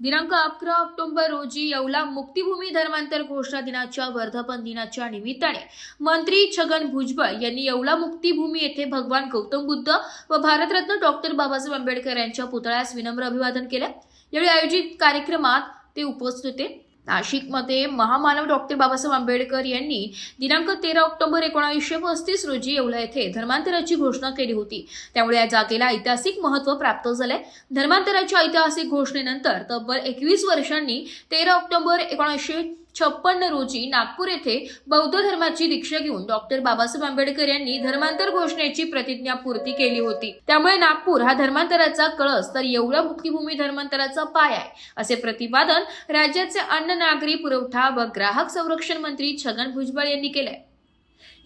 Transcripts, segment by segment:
दिनांक अकरा ऑक्टोबर रोजी येवला मुक्तिभूमी धर्मांतर घोषणा दिनाच्या वर्धापन दिनाच्या निमित्ताने मंत्री छगन भुजबळ यांनी येवला मुक्तिभूमी येथे भगवान गौतम बुद्ध व भारतरत्न डॉक्टर बाबासाहेब आंबेडकर यांच्या पुतळ्यास विनम्र अभिवादन केलं. यावेळी आयोजित कार्यक्रमात ते उपस्थित होते. नाशिकमध्ये महामानव डॉक्टर बाबासाहेब आंबेडकर यांनी दिनांक तेरा ऑक्टोबर एकोणावीसशे पस्तीस रोजी येवला येथे धर्मांतराची घोषणा केली होती. त्यामुळे या जागेला ऐतिहासिक महत्त्व प्राप्त झालंय. धर्मांतराच्या ऐतिहासिक घोषणेनंतर तब्बल एकवीस वर्षांनी तेरा ऑक्टोबर एकोणीसशे छप्पन्न रोजी नागपूर येथे बौद्ध धर्माची दीक्षा घेऊन डॉक्टर बाबासाहेब आंबेडकर यांनी धर्मांतर घोषणेची प्रतिज्ञा पूर्ती केली होती. त्यामुळे नागपूर हा धर्मांतराचा कळस तर येवला मुक्तिभूमी धर्मांतराचा पाय आहे असे प्रतिपादन राज्याचे अन्न नागरी पुरवठा व ग्राहक संरक्षण मंत्री छगन भुजबळ यांनी केलंय.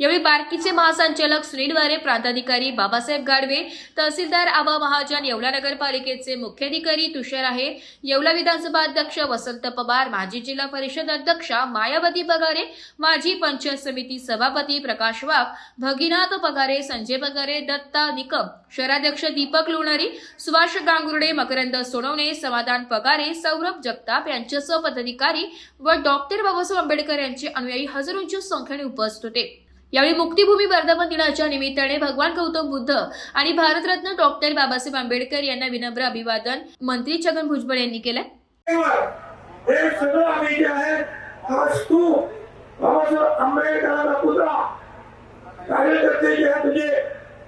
यावेळी बार्कीचे महासंचालक सुनीलवारे प्रांताधिकारी बाबासाहेब गाडवे तहसीलदार आबा महाजन येवला नगरपालिकेचे मुख्याधिकारी तुषार आहे. येवला विधानसभा अध्यक्ष वसंत पवार माजी जिल्हा परिषद अध्यक्षा मायावती पगारे माजी पंचायत समिती सभापती प्रकाश वाघ भगीनाथ पगारे संजय पगारे दत्ता निकम शहराध्यक्ष दीपक लोणारी सुभाष गांगुर्डे मकरंद सोनवणे समाधान पगारे सौरभ जगताप यांच्यासह पदाधिकारी व डॉक्टर बाबासाहेब आंबेडकर यांचे अनुयायी हजारोंच्या संख्येने उपस्थित होते. यावेळी मुक्तिभूमी वर्धापन दिनाच्या निमित्ताने भगवान गौतम बुद्ध आणि भारतरत्न डॉक्टर बाबासाहेब आंबेडकर यांना विनम्र अभिवादन मंत्री छगन भुजबळ यांनी केलं हे सगळं आम्ही जे आहे आज तू बाबासाहेब आंबेडकरांचा पुतळा कार्यकर्ते जे आहे तुझे म्हणजे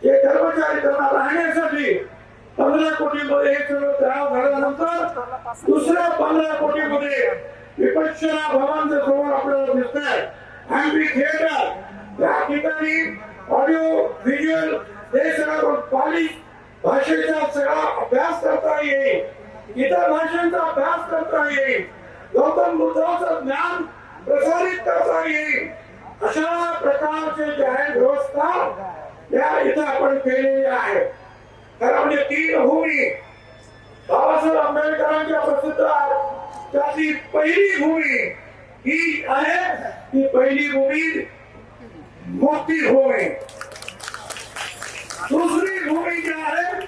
हे कर्मचारी त्यांना राहण्यासाठी पंधरा हे सगळं तयार झाल्यानंतर दुसऱ्या पंधरा विपक्षना समोर आपल्याला दिसत आहे थिएटर ऑडिओ व्हिज्युअल हे सगळं पाली भाषेचा सगळा अभ्यास करता येईल. इतर भाषांचा अभ्यास करता येईल. गौतम बुद्धाचं ज्ञान प्रसारित करता येईल. अशा प्रकारचे जे आहे व्यवस्था त्या इथं आपण केलेली आहे. खरं म्हणजे तीन भूमी बाबासाहेब आंबेडकरांच्या प्रसिद्ध आहेत. त्यातली पहिली भूमी ही आहे. ती पहिली भूमी मुक्ती भूमी दुसरी भूमी जी आहे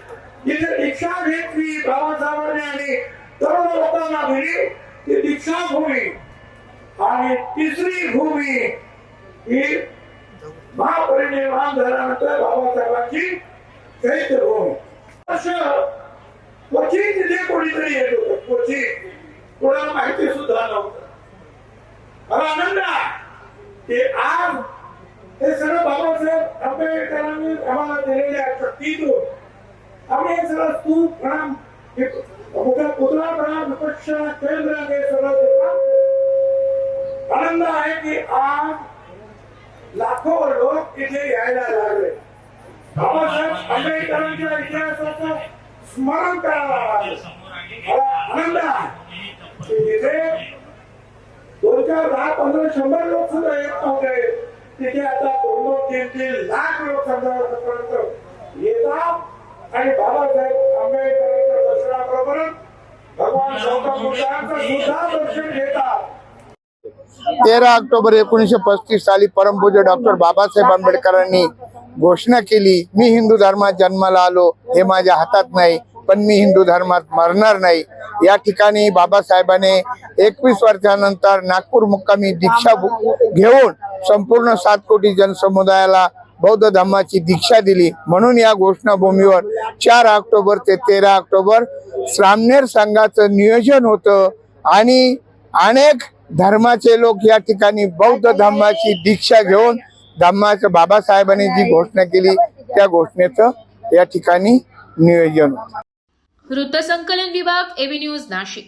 जिथे दीक्षा घेतली बाबासाहेबांनी आणि तरुण लोकांना दिली ती दीक्षा भूमी आणि तिसरी भूमी ही महापरिनिर्वाण झाल्यानंतर बाबासाहेबांची चैत्यभूमी असं क्वचित तिथे कोणीतरी येत होतं. क्वचित कोणाला माहिती सुद्धा नव्हतं मला आनंद आहे की आज हे सगळं बाबासाहेब आंबेडकरांनी आम्हाला दिलेल्या शक्तीतून आम्ही हे सगळं स्तूप प्रणाम हे मोठा पुतळा प्रणाम विपक्ष केंद्र हे सगळं आनंद आहे की आज लाखो लोक तिथे यायला लागले. बाबासाहेब आंबेडकरांच्या इतिहासाचं स्मरण करायला लागले. मला आनंद आहे. की तिथे दोन चार दहा पंधरा शंभर लोक सुद्धा येत नव्हते. तिथे आता दोन दोन तीन तीन लाख लोक समजापर्यंत येतात. आणि बाबासाहेब आंबेडकरांच्या दर्शनाबरोबरच भगवान गौतम बुद्धांचं सुद्धा दर्शन घेतात. तेरा ऑक्टोबर एकोणीसशे पस्तीस साली परमपूज्य डॉक्टर बाबासाहेब आंबेडकरांनी घोषणा केली मी हिंदू धर्मात जन्माला आलो हे माझ्या हातात नाही पण मी हिंदू धर्मात मरणार नाही. या ठिकाणी बाबासाहेबांनी एकवीस वर्षानंतर नागपूर मुक्कामी दीक्षा घेऊन संपूर्ण सात कोटी जनसमुदायाला बौद्ध धर्माची दीक्षा दिली. म्हणून या घोषणाभूमीवर चार ऑक्टोबर ते तेरा ऑक्टोबर श्रामनेर संघाचं नियोजन होतं आणि अनेक धर्माचे लोक या ठिकाणी बौद्ध धर्माची दीक्षा घेऊन धम्माचं बाबासाहेबांनी जी घोषणा केली त्या घोषणेचं या ठिकाणी नियोजन होतं. वृत्तसंकलन विभाग एबी न्यूज नाशिक.